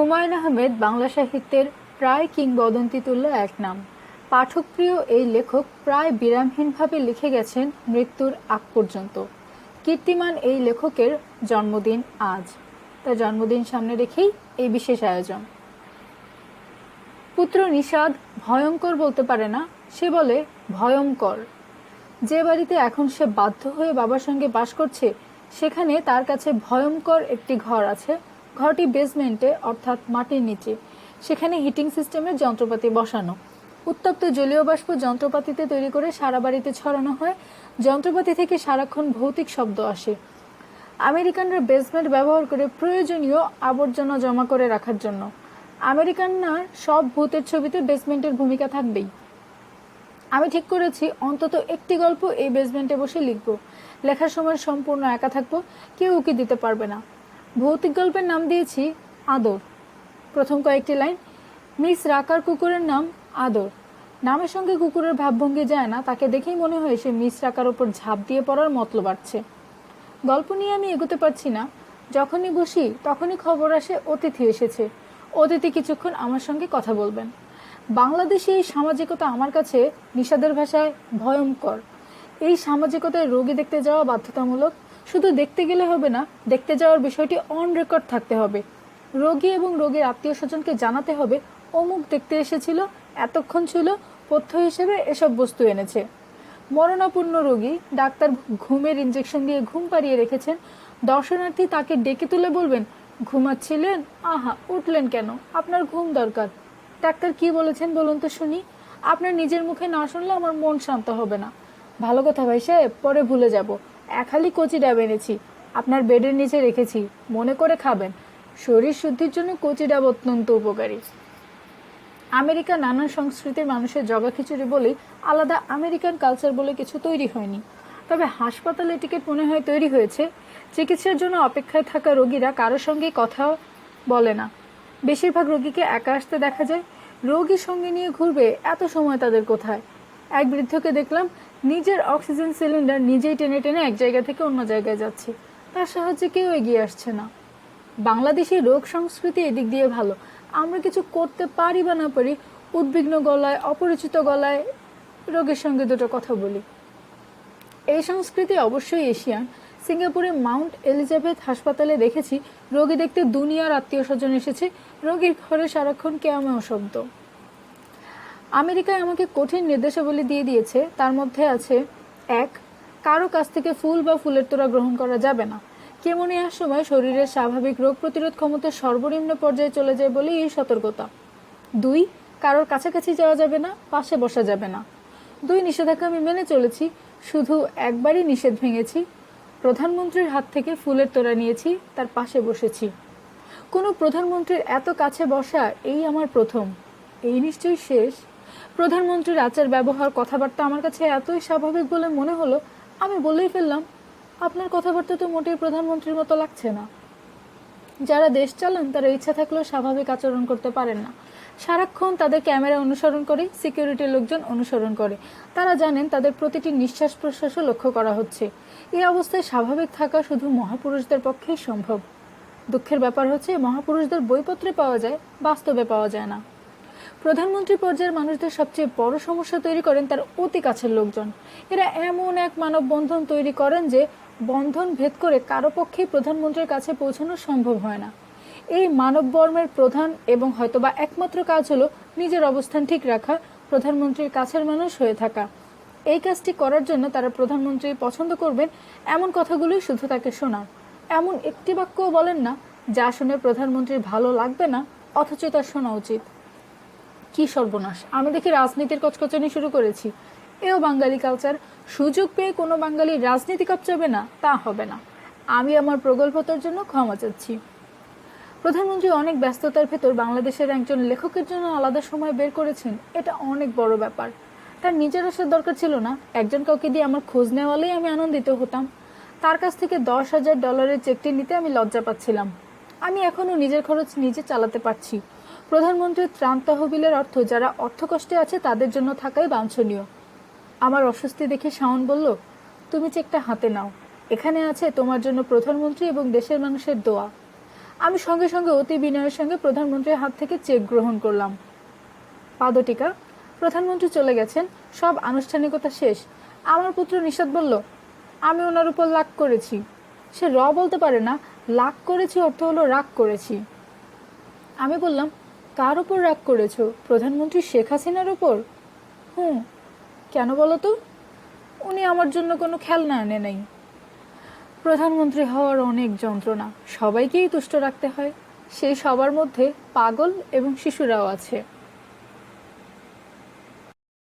হুমায়ুন আহমেদ বাংলা সাহিত্যের প্রায় কিংবদন্তি তুল্য এক নাম। পাঠকপ্রিয় এই লেখক প্রায় বিরামহীনভাবে লিখে গেছেন মৃত্যুর আগ পর্যন্ত। কীর্তিমান এই লেখকের জন্মদিন আজ। তার জন্মদিন সামনে রেখেই এই বিশেষ আয়োজন। পুত্র নিষাদ ভয়ঙ্কর বলতে পারে না, সে বলে ভয়ঙ্কর। যে বাড়িতে এখন সে বাধ্য হয়ে বাবার সঙ্গে বাস করছে, সেখানে তার কাছে ভয়ঙ্কর একটি ঘর আছে ঘরটি বেসমেন্টে অর্থাৎ মাটির নিচে। সেখানে হিটিং সিস্টেমের যন্ত্রপাতি বসানো। উত্তপ্ত জলীয় বাষ্প যন্ত্রপাতিতে তৈরি করে সারা বাড়িতে ছড়ানো হয়। যন্ত্রপাতি থেকে সারাক্ষণ ভৌতিক শব্দ আসে। আমেরিকানরা বেসমেন্ট ব্যবহার করে প্রয়োজনীয় আবর্জনা জমা করে রাখার জন্য। আমেরিকানরা সব ভূতের ছবিতে বেসমেন্টের ভূমিকা থাকবেই। আমি ঠিক করেছি, অন্তত একটি গল্প এই বেসমেন্টে বসে লিখব। লেখার সময় সম্পূর্ণ একা থাকব, কেউ উকি দিতে পারবে না। ভৌতিক গল্পের নাম দিয়েছি আদর। প্রথম কয়েকটি লাইন, মিস রাকার কুকুরের নাম আদর। নামের সঙ্গে কুকুরের ভাবভঙ্গি যায় না, তাকে দেখেই মনে হয় সে মিস রাকার ওপর ঝাঁপ দিয়ে পড়ার মতলব বাড়ছে গল্প নিয়ে আমি এগোতে পারছি না। যখনই বসি, তখনই খবর আসে, অতিথি এসেছে। অতিথি কিছুক্ষণ আমার সঙ্গে কথা বলবেন। বাংলাদেশে এই সামাজিকতা আমার কাছে নিষাদের ভাষায় ভয়ঙ্কর। এই সামাজিকতায় রোগী দেখতে যাওয়া বাধ্যতামূলক শুধু দেখতে গেলে হবে না, দেখতে যাওয়ার বিষয়টি অন রেকর্ড থাকতে হবে। রোগী এবং রোগীর আত্মীয় স্বজনকে জানাতে হবে, অমুক দেখতে এসেছিল, এতক্ষণ ছিল পথ্য হিসেবে এসব বস্তু এনেছে। মরণাপূর্ণ রোগী ডাক্তার ঘুমের ইঞ্জেকশন দিয়ে ঘুম পাড়িয়ে রেখেছেন, দর্শনার্থী তাকে ডেকে তুলে বলবেন, ঘুমাচ্ছিলেন? আহা, উঠলেন কেন? আপনার ঘুম দরকার। ডাক্তার কি বলেছেন বলুন তো শুনি, আপনার নিজের মুখে না শুনলে আমার মন শান্ত হবে না। ভালো কথা ভাই সাহেব, পরে ভুলে যাব। এক হালি কচি ডাব এনেছি, আপনার বেডের নিচে রেখেছি, মনে করে খাবেন। শরীর শুদ্ধির জন্য কচি ডাব অত্যন্ত উপকারী। আমেরিকা নানান সংস্কৃতির মানুষের জগা খিচুড়ি বলেই আলাদা আমেরিকান কালচার বলে কিছু তৈরি হয়নি। তবে হাসপাতালে টিকিট মনে হয় তৈরি হয়েছে। চিকিৎসার জন্য অপেক্ষায় থাকা রোগীরা কারও সঙ্গে কথাও বলে না। বেশিরভাগ রোগীকে একা আসতে দেখা যায়। রোগী সঙ্গে নিয়ে ঘুরবে এত সময় তাদের কোথায়? এক বৃদ্ধকে দেখলাম নিজের অক্সিজেন সিলিন্ডার নিজেই টেনে টেনে এক জায়গা থেকে অন্য জায়গায় যাচ্ছে। তার সাহায্যে কেউ এগিয়ে আসছে না। বাংলাদেশি রোগ সংস্কৃতি এদিক দিয়ে ভালো। আমরা কিছু করতে পারি বা না পারি, উদ্বিগ্ন গলায়, অপরিচিত গলায় রোগের সঙ্গে দুটো কথা বলি। এই সংস্কৃতি অবশ্যই এশিয়ান। সিঙ্গাপুরে মাউন্ট এলিজাবেথ হাসপাতালে দেখেছি, রোগী দেখতে দুনিয়ার আত্মীয় স্বজন এসেছে। রোগীর ঘরে সারাক্ষণ কেয়ামেও শব্দ। আমেরিকায় আমাকে কঠিন নির্দেশাবলী দিয়ে দিয়েছে, তার মধ্যে আছে, এক, কারও কাছ থেকে ফুল বা ফুলের তোড়া গ্রহণ করা যাবে না। কেমনিয়ার সময় শরীরের স্বাভাবিক রোগ প্রতিরোধ ক্ষমতা সর্বনিম্ন পর্যায়ে চলে যায় বলেই এই সতর্কতা। দুই, কারোর কাছাকাছি যাওয়া যাবে না, পাশে বসা যাবে না। দুই, নিষেধাজ্ঞা আমি মেনে চলেছি, শুধু একবারই নিষেধ ভেঙেছি, প্রধানমন্ত্রীর হাত থেকে ফুলের তোড়া নিয়েছি, তার পাশে বসেছি। কোনো প্রধানমন্ত্রীর এত কাছে বসা, এই আমার প্রথম। এই নিশ্চয়ই শেষ। প্রধানমন্ত্রীর আচার ব্যবহার কথাবার্তা আমার কাছে এতই স্বাভাবিক বলে মনে হলো, আমি বলেই ফেললাম, আপনার কথাবার্তা তো মোটেই প্রধানমন্ত্রীর মতো লাগছে না। যারা দেশ চালান, তারা ইচ্ছা থাকলেও স্বাভাবিক আচরণ করতে পারেন না। সারাক্ষণ তাদের ক্যামেরা অনুসরণ করে সিকিউরিটির লোকজন অনুসরণ করে। তারা জানেন তাদের প্রতিটি নিঃশ্বাস প্রশ্বাসও লক্ষ্য করা হচ্ছে। এই অবস্থায় স্বাভাবিক থাকা শুধু মহাপুরুষদের পক্ষেই সম্ভব। দুঃখের ব্যাপার হচ্ছে, মহাপুরুষদের বইপত্রে পাওয়া যায়, বাস্তবে পাওয়া যায় না। প্রধানমন্ত্রী পর্যায়ের মানুষদের সবচেয়ে বড় সমস্যা তৈরি করেন তার অতি কাছের লোকজন। এরা এমন এক মানববন্ধন তৈরি করেন যে, বন্ধন ভেদ করে কারও পক্ষেই প্রধানমন্ত্রীর কাছে পৌঁছানো সম্ভব হয় না। এই মানব বর্মের প্রধান এবং হয়তোবা একমাত্র কাজ হলো নিজের অবস্থান ঠিক রাখা, প্রধানমন্ত্রীর কাছের মানুষ হয়ে থাকা। এই কাজটি করার জন্য তারা প্রধানমন্ত্রী পছন্দ করবেন এমন কথাগুলোই শুধু তাকে শোনান। এমন একটি বাক্যও বলেন না, যা শুনে প্রধানমন্ত্রীর ভালো লাগবে না, অথচ তার শোনা উচিত। কি সর্বনাশ? আমি দেখি রাজনীতির কচকচানি শুরু করেছি। এও বাঙালি কালচার সুযোগ পেয়ে কোনো বাঙালি রাজনীতি কপচাবে না, তা হবে না। আমি আমার প্রগল্ভতার জন্য ক্ষমা চাচ্ছি। প্রধানমন্ত্রী অনেক ব্যস্ততার ভেতর বাংলাদেশের একজন লেখকের জন্য আলাদা সময় বের করেছেন। এটা অনেক বড় ব্যাপার। তার নিজের আসার দরকার ছিল না। একজন কাউকে দিয়ে আমার খোঁজ নেওয়ালেই আমি আনন্দিত হতাম। তার কাছ থেকে দশ হাজার ডলারের চেকটি নিতে আমি লজ্জা পাচ্ছিলাম। আমি এখনও নিজের খরচ নিজে চালাতে পারছি। প্রধানমন্ত্রীর ত্রাণ তহবিলের অর্থ যারা অর্থকষ্টে আছে তাদের জন্য থাকাই বাঞ্ছনীয়। আমার অস্বস্তি দেখে শাওন বলল, তুমি চেকটা হাতে নাও। এখানে আছে তোমার জন্য প্রধানমন্ত্রী এবং দেশের মানুষের দোয়া। আমি সঙ্গে সঙ্গে অতি বিনয়ের সঙ্গে প্রধানমন্ত্রীর হাত থেকে চেক গ্রহণ করলাম। পাদটিকা, প্রধানমন্ত্রী চলে গেছেন, সব আনুষ্ঠানিকতা শেষ। আমার পুত্র নিষাদ বলল, আমি ওনার উপর লাগ করেছি। সে র বলতে পারে না লাগ করেছি অর্থ হলো রাগ করেছি। আমি বললাম কার ওপর রাগ করেছ? প্রধানমন্ত্রী শেখ হাসিনার ওপর হুম, কেন বলো তো? উনি আমার জন্য কোনো খেলনা আনে নাই। প্রধানমন্ত্রী হওয়ার অনেক যন্ত্রণা, সবাইকেই তুষ্ট রাখতে হয়। সেই সবার মধ্যে পাগল এবং শিশুরাও আছে।